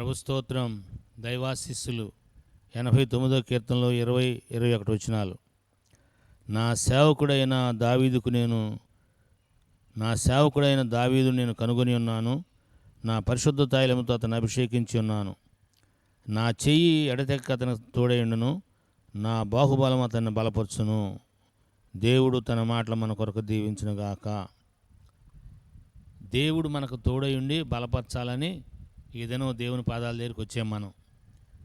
ప్రభుస్తోత్రం దైవాశిస్సులు. ఎనభై తొమ్మిదో కీర్తనలో ఇరవై ఇరవై ఒకటి వచ్చినాలు నా సేవకుడైన దావీదుకు నేను నా సేవకుడైన దావీదు నేను కనుగొని ఉన్నాను. నా పరిశుద్ధ తైలముతో అతను అభిషేకించి ఉన్నాను. నా చెయ్యి ఎడతెక్క అతను తోడైండును నా బాహుబలం అతన్ని బలపరచును. దేవుడు తన మాటలు మన కొరకు దీవించునుగాక. దేవుడు మనకు తోడయుండి బలపరచాలని ఏదైనా దేవుని పాదాల దగ్గరికి వచ్చాం మనం.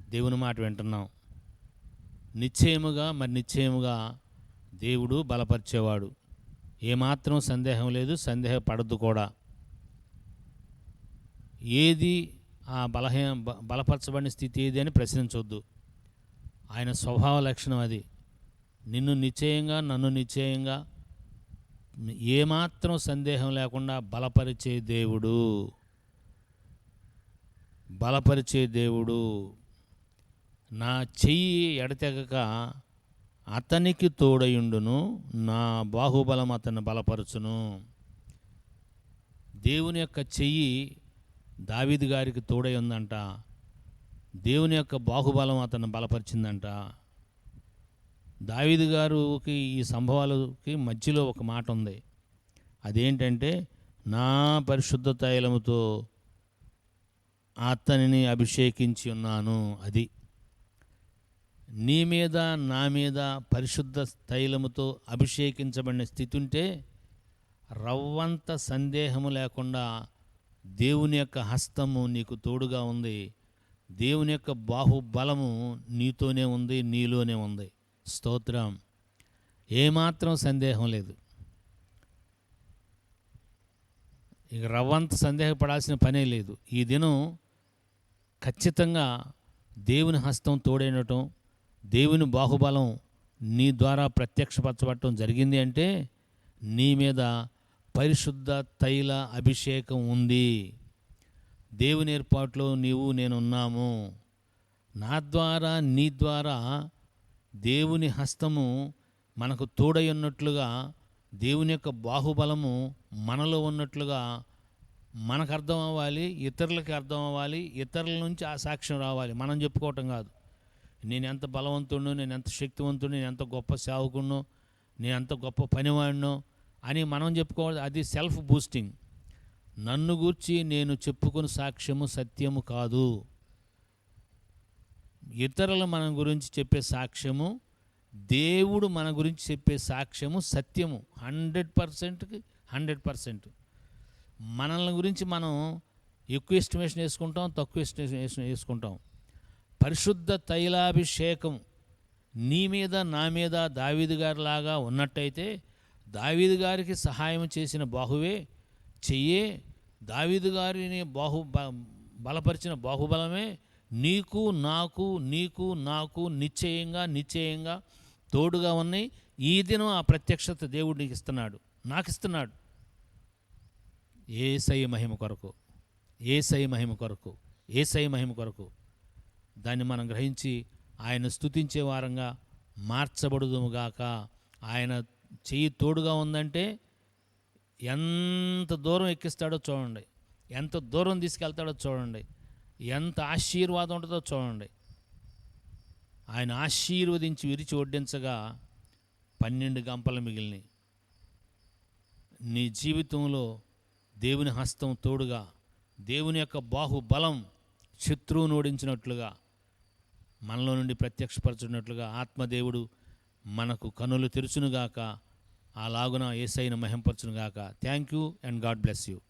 దేవుని మాట వింటున్నాం. నిశ్చయముగా మరి నిశ్చయముగా దేవుడు బలపరిచేవాడు. ఏమాత్రం సందేహం లేదు సందేహపడద్దు కూడా. ఏది ఆ బలహీన బలపరచబడిన స్థితి ఏది అని ప్రశ్నించవద్దు ఆయన స్వభావ లక్షణం అది. నిన్ను నిశ్చయంగా నన్ను నిశ్చయంగా ఏమాత్రం సందేహం లేకుండా బలపరిచే దేవుడు. బలపరిచే దేవుడు. నా చెయ్యి ఎడతెగక అతనికి తోడయుండును నా బాహుబలం అతన్ని బలపరచును. దేవుని యొక్క చెయ్యి దావీదు గారికి తోడై ఉందంట దేవుని యొక్క బాహుబలం అతన్ని బలపరిచిందంట. దావీదు గారికి ఈ సంభవాలకి మధ్యలో ఒక మాట ఉంది అదేంటంటే నా పరిశుద్ధ తైలముతో అతనిని అభిషేకించి ఉన్నాను అది నీ మీద నా మీద పరిశుద్ధ తైలముతో అభిషేకించబడిన స్థితి ఉంటే రవ్వంత సందేహము లేకుండా దేవుని యొక్క హస్తము నీకు తోడుగా ఉంది. దేవుని యొక్క బాహుబలము నీతోనే ఉంది నీలోనే ఉంది. స్తోత్రం. ఏమాత్రం సందేహం లేదు. ఇక రవ్వంత సందేహపడాల్సిన పనే లేదు. ఈ దినం ఖచ్చితంగా దేవుని హస్తం తోడైనటం దేవుని బాహుబలం నీ ద్వారా ప్రత్యక్షపరచబడటం జరిగింది అంటే నీ మీద పరిశుద్ధ తైల అభిషేకం ఉంది. దేవుని ఏర్పాటులో నీవు నేను ఉన్నాము నా ద్వారా నీ ద్వారా దేవుని హస్తము మనకు తోడై ఉన్నట్లుగా దేవుని యొక్క బాహుబలము మనలో ఉన్నట్లుగా మనకు అర్థం అవ్వాలి ఇతరులకి అర్థం అవ్వాలి ఇతరుల నుంచి ఆ సాక్ష్యం రావాలి. మనం చెప్పుకోవటం కాదు. నేను ఎంత బలవంతుడు నేను ఎంత శక్తివంతుడు నేను ఎంత గొప్ప సేవకుడినో నేను ఎంత గొప్ప పనివాడినో అని మనం చెప్పుకోవాలి. అది సెల్ఫ్ బూస్టింగ్. నన్ను గూర్చి నేను చెప్పుకుని సాక్ష్యము సత్యము కాదు. ఇతరులు మన గురించి చెప్పే సాక్ష్యము దేవుడు మన గురించి చెప్పే సాక్ష్యము సత్యము. హండ్రెడ్ పర్సెంట్కి హండ్రెడ్ పర్సెంట్. మనల్ని గురించి మనం ఎక్కువ ఎస్టిమేషన్ వేసుకుంటాం తక్కువ ఎస్టిమేషన్ వేసుకుంటాం. పరిశుద్ధ తైలాభిషేకం నీ మీద నా మీద దావీదు గారిలాగా ఉన్నట్టయితే దావీదు గారికి సహాయం చేసిన బాహువే చెయ్యే దావీదు గారిని బాహు బలపరిచిన బాహుబలమే నీకు నాకు నీకు నాకు నిశ్చయంగా నిశ్చయంగా తోడుగా ఉన్నాయి. ఈ దినం ఆ ప్రత్యక్షత దేవుడు నీకు ఇస్తున్నాడు. నాకు ఇస్తున్నాడు ఏసై మహిమ కొరకు ఏసై మహిమ కొరకు ఏసై మహిమ కొరకు దాన్ని మనం గ్రహించి ఆయన స్తుతించే వారంగా మార్చబడుదుముగాక ఆయన చెయ్యి తోడుగా ఉందంటే ఎంత దూరం ఎక్కిస్తాడో చూడండి. ఎంత దూరం తీసుకెళ్తాడో చూడండి. ఎంత ఆశీర్వాదం ఉంటుందో చూడండి. ఆయన ఆశీర్వదించి విరిచి వడ్డించగా పన్నెండు గంపలు మిగిలినాయి. నీ జీవితంలో దేవుని హస్తం తోడుగా దేవుని యొక్క బాహుబలం శత్రువును ఓడించినట్లుగా మనలో నుండి ప్రత్యక్షపరచున్నట్లుగా ఆత్మదేవుడు మనకు కనులు తెరుచునుగాక అలాగున ఏసైన మహింపరచునుగాక. Thank you and God bless you